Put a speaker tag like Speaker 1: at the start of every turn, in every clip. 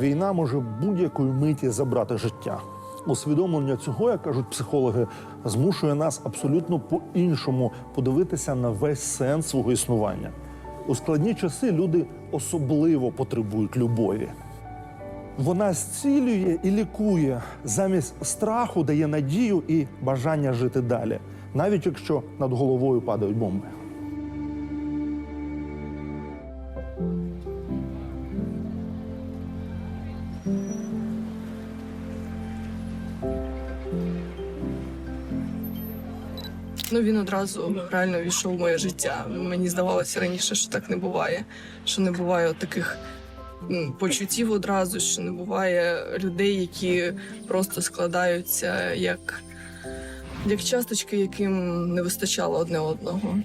Speaker 1: Війна може будь-якої миті забрати життя. Усвідомлення цього, як кажуть психологи, змушує нас абсолютно по-іншому подивитися на весь сенс свого існування. У складні часи люди особливо потребують любові. Вона зцілює і лікує, замість страху дає надію і бажання жити далі, навіть якщо над головою падають бомби.
Speaker 2: Ну він одразу реально війшов в моє життя. Мені здавалося раніше, що так не буває. Що не буває таких почуттів одразу, що не буває людей, які просто складаються як, як часточки, яким не вистачало одне одного.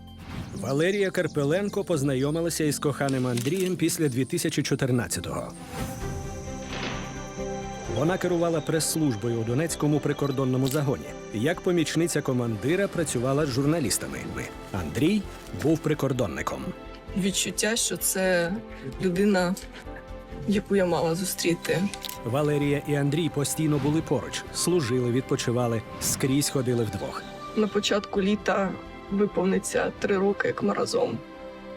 Speaker 3: Валерія Карпеленко познайомилася із коханим Андрієм після 2014-го. Вона керувала прес-службою у Донецькому прикордонному загоні. Як помічниця командира працювала з журналістами. Андрій був прикордонником.
Speaker 2: Відчуття, що це людина, яку я мала зустріти.
Speaker 3: Валерія і Андрій постійно були поруч, служили, відпочивали, скрізь ходили вдвох.
Speaker 2: На початку літа виповниться три роки, як ми разом.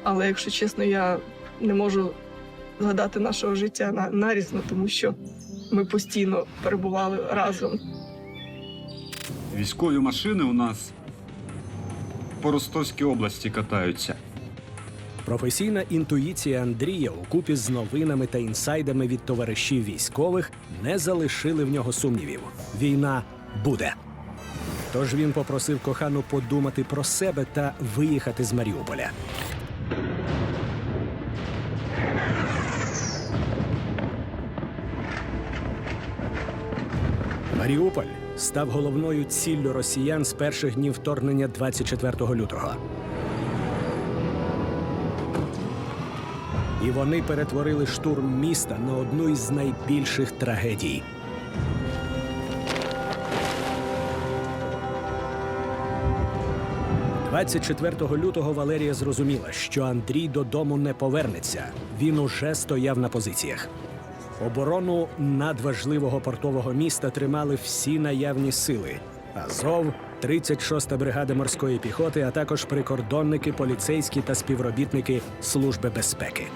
Speaker 2: Але якщо чесно, я не можу згадати нашого життя на нарізно, тому що ми постійно перебували разом.
Speaker 4: Військові машини у нас по Ростовській області катаються.
Speaker 3: Професійна інтуїція Андрія у купі з новинами та інсайдами від товаришів військових не залишили в нього сумнівів. Війна буде. Тож він попросив кохану подумати про себе та виїхати з Маріуполя. Маріуполь став головною ціллю росіян з перших днів вторгнення 24 лютого. І вони перетворили штурм міста на одну із найбільших трагедій. «24 лютого Валерія зрозуміла, що Андрій додому не повернеться. Він уже стояв на позиціях. Оборону надважливого портового міста тримали всі наявні сили: Азов, 36-та бригада морської піхоти, а також прикордонники, поліцейські та співробітники Служби безпеки.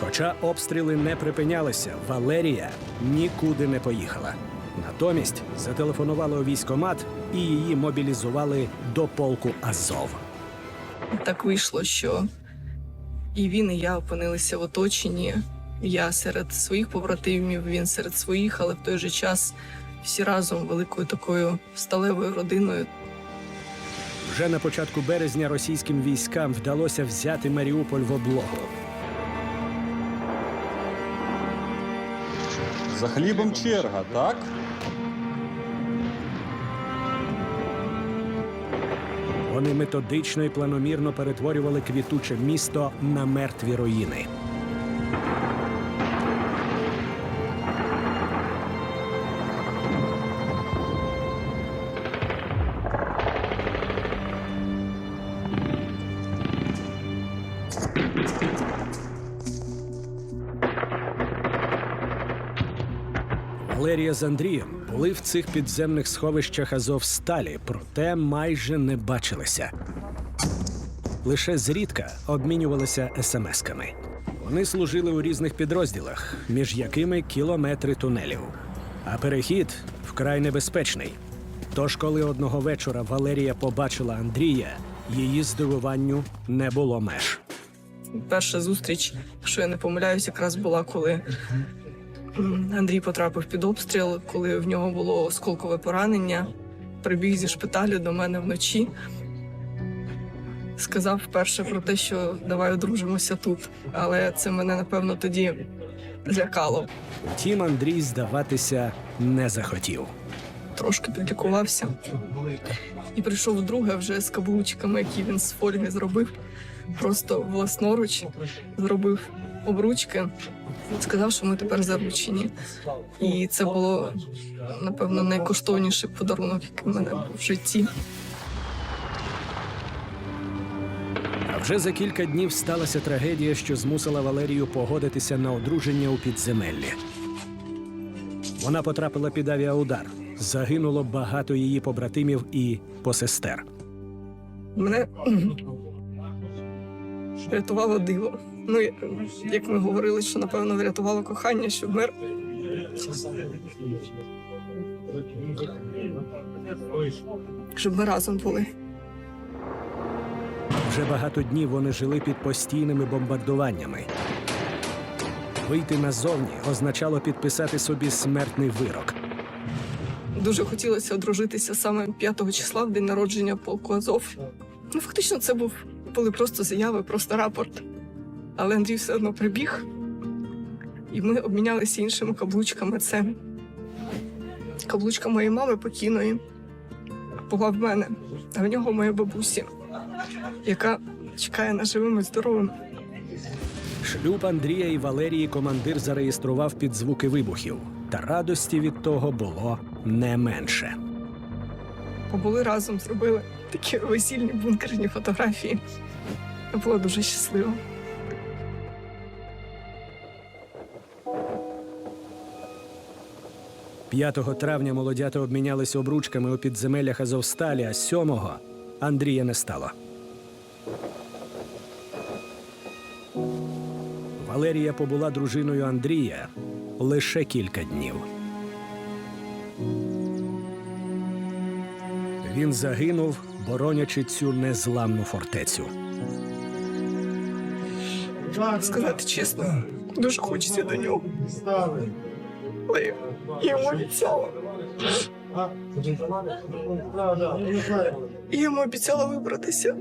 Speaker 3: Хоча обстріли не припинялися, Валерія нікуди не поїхала. Натомість зателефонували у військомат і її мобілізували до полку Азов.
Speaker 2: Так вийшло, що і він, і я опинилися в оточенні. Я серед своїх побратимів, він серед своїх, але в той же час всі разом великою такою сталевою родиною.
Speaker 3: Вже на початку березня російським військам вдалося взяти Маріуполь в облогу.
Speaker 5: За хлібом черга, так?
Speaker 3: Вони методично і планомірно перетворювали квітуче місто на мертві руїни. Валерія з Андрієм були в цих підземних сховищах Азовсталі, проте майже не бачилися. Лише зрідка обмінювалися смс-ками. Вони служили у різних підрозділах, між якими кілометри тунелів. А перехід вкрай небезпечний. Тож, коли одного вечора Валерія побачила Андрія, її здивуванню не було меж.
Speaker 2: Перша зустріч, якщо я не помиляюсь, якраз була, коли Андрій потрапив під обстріл, коли в нього було осколкове поранення. Прибіг зі шпиталю до мене вночі. Сказав вперше про те, що давай одружимося тут. Але це мене напевно тоді злякало.
Speaker 3: Втім, Андрій здаватися не захотів.
Speaker 2: Трошки підлікувався. І прийшов вдруге вже з каблучками, які він з фольги зробив просто власноруч зробив обручки. Сказав, що ми тепер заручені, і це було напевно найкоштовніший подарунок, який в мене був в житті.
Speaker 3: А вже за кілька днів сталася трагедія, що змусила Валерію погодитися на одруження у підземеллі. Вона потрапила під авіаудар. Загинуло багато її побратимів і посестер.
Speaker 2: Мене врятувало диво. Ну, як ми говорили, що напевно врятувало кохання, щоб мир. Щоб ми разом були.
Speaker 3: Вже багато днів вони жили під постійними бомбардуваннями. Вийти назовні означало підписати собі смертний вирок.
Speaker 2: Дуже хотілося одружитися саме 5 числа в день народження полку Азов. Ну, фактично, це був були просто заяви, просто рапорт. Але Андрій все одно прибіг, і ми обмінялися іншими каблучками. Це каблучка моєї мами покійної була в мене, а в нього моя бабусі, яка чекає на живим і здоровим.
Speaker 3: Шлюб Андрія і Валерії командир зареєстрував під звуки вибухів, та радості від того було не менше.
Speaker 2: Побули разом, зробили такі весільні бункерні фотографії. Я була дуже щаслива.
Speaker 3: – 5 травня молодята обмінялися обручками у підземеллях Азовсталі, а 7-го Андрія не стало. Валерія побула дружиною Андрія лише кілька днів. Він загинув, боронячи цю незламну фортецю.
Speaker 2: Сказати чесно, дуже хочеться до нього. Але я йому обіцяла. Я йому обіцяла вибратися.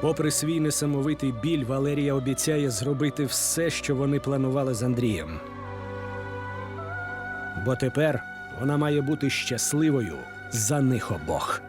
Speaker 3: Попри свій несамовитий біль, Валерія обіцяє зробити все, що вони планували з Андрієм. Бо тепер вона має бути щасливою за них обох.